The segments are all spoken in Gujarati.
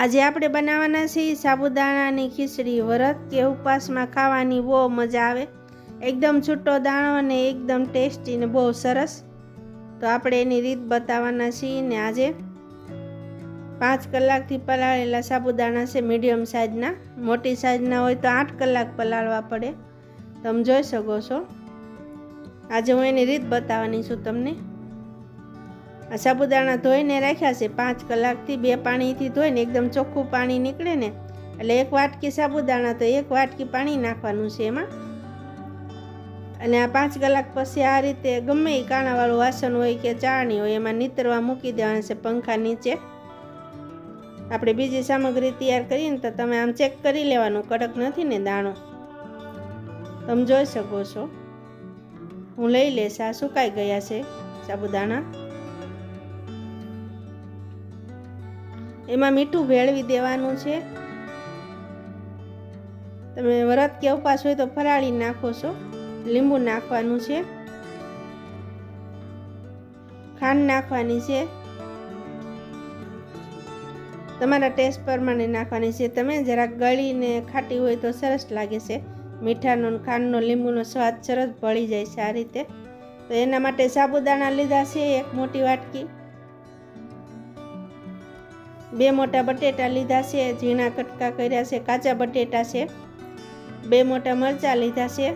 આજે આપણે બનાવવાના છીએ સાબુદાણાની ખીચડી. વરત કે ઉપવાસમાં ખાવાની બહુ મજા આવે. એકદમ છૂટો દાણો અને એકદમ ટેસ્ટી ને બહુ સરસ. તો આપણે એની રીત બતાવવાના છીએ ને આજે પાંચ કલાકથી પલાળેલા સાબુદાણા છે મીડિયમ સાઇઝના મોટી સાઇઝના હોય તો આઠ કલાક પલાળવા પડે. તમે જોઈ શકો છો. આજે હું એની રીત બતાવવાની છું તમને. આ સાબુદાણા ધોઈને રાખ્યા છે. પાંચ કલાકથી બે પાણીથી ધોઈને એકદમ ચોખ્ખું પાણી નીકળે ને, એટલે એક વાટકી સાબુદાણા તો એક વાટકી પાણી નાખવાનું છે એમાં. અને આ પાંચ કલાક પછી આ રીતે ગમે એ કાણાવાળું વાસણ હોય કે ચાળણી હોય, એમાં નીતરવા મૂકી દેવાના છે પંખા નીચે. આપણે બીજી સામગ્રી તૈયાર કરીએ ને તો તમે આમ ચેક કરી લેવાનું, કડક નથી ને દાણો. તમે જોઈ શકો છો. હું લઈ લઈશ, આ સુકાઈ ગયા છે સાબુદાણા. એમાં મીઠું ભેળવી દેવાનું છે. તમે વરત કે ઉપવાસ હોય તો ફરાળી નાખો છો. લીંબુ નાખવાનું છે. ખાંડ નાખવાની છે. તમારા ટેસ્ટ પ્રમાણે નાખવાની છે. તમે જરાક ગળીને ખાટી હોય તો સરસ લાગે છે. મીઠાનો ખાંડનો લીંબુનો સ્વાદ સરસ ભળી જાય છે આ રીતે. તો એના માટે સાબુદાણા લીધા છે એક મોટી વાટકી. બે મોટા બટેટા લીધા છે, ઝીણા કટકા કર્યા છે, કાચા બટેટા છે. બે મોટા મરચાં લીધા છે.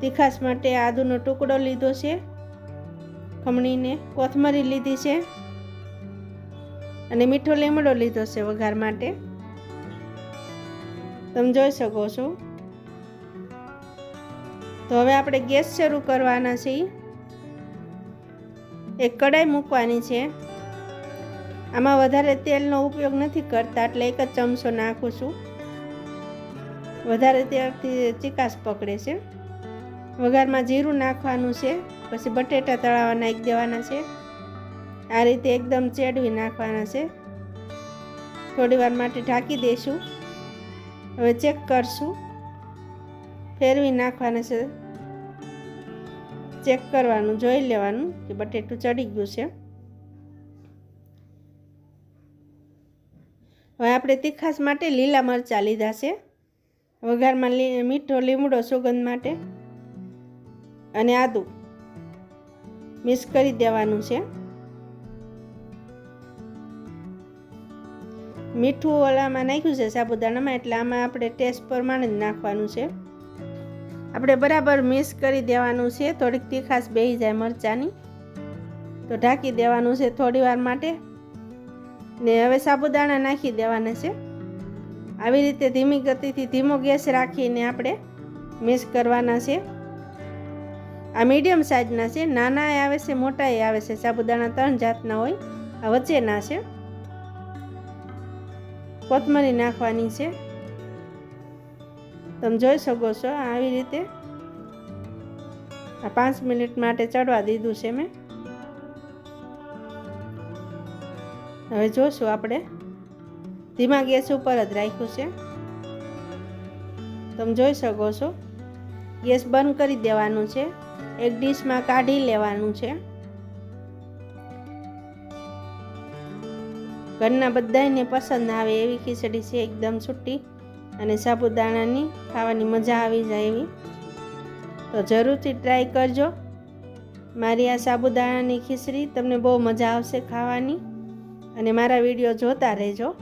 તીખાસ માટે આદુનો ટુકડો લીધો છે. ખમણીને કોથમરી લીધી છે. અને મીઠો લીમડો લીધો છે વઘાર માટે. તમે જોઈ શકો છો. તો હવે આપણે ગેસ શરૂ કરવાના છીએ. એક કડાઈ મૂકવાની છે. આમાં વધારે તેલનો ઉપયોગ નથી કરતા, એટલે એક જ ચમચો નાખું છું. વધારે તેલથી ચિકાસ પકડે છે. વઘારમાં જીરું નાખવાનું છે, પછી બટેટા તળાવવા નાખી દેવાના છે. આ રીતે એકદમ ચેડવી નાખવાના છે. થોડી વાર માટે ઢાંકી દઈશું. હવે ચેક કરશું. ફેરવી નાખવાના છે. ચેક કરવાનું, જોઈ લેવાનું કે બટેટું ચડી ગયું છે. હવે આપણે તીખાસ માટે લીલા મરચાં લીધા છે. વઘારમાં મીઠો લીમડો સુગંધ માટે. અને આદું મિક્સ કરી દેવાનું છે. મીઠું ઓલામાં નાખ્યું છે સાબુદાણામાં, એટલે આમાં આપણે ટેસ્ટ પ્રમાણે જ નાખવાનું છે. આપણે બરાબર મિક્સ કરી દેવાનું છે. થોડીક તીખાસ બેહી જાય મરચાંની. તો ઢાંકી દેવાનું છે થોડી માટે. ને હવે સાબુદાણા નાખી દેવાના છે. આવી રીતે ધીમી ગતિથી ધીમો ગેસ રાખીને આપણે મિક્સ કરવાના છે. આ મીડિયમ સાઇઝના છે નાના આવે છે મોટા આવે છે. સાબુદાણા ત્રણ જાતના હોય, આ વચ્ચેના છે. કોથમરી નાખવાની છે. તમે જોઈ શકો છો, આવી રીતે આ પાંચ મિનિટ માટે ચડવા દીધું છે મેં. હવે જોશું આપણે. ધીમા ગેસ ઉપર જ રાખ્યું છે. તમે જોઈ શકો છો. ગેસ બંધ કરી દેવાનું છે. એક ડીશમાં કાઢી લેવાનું છે. ઘરના બધાને પસંદ આવે એવી ખીચડી છે, એકદમ છૂટી અને સાબુદાણાની ખાવાની મજા આવી જાય એવી. તો જરૂરથી ટ્રાય કરજો. મારી આ સાબુદાણાની ખીચડી તમને બહુ મજા આવશે ખાવાની. અને મારા વીડિયો જોતા રહેજો.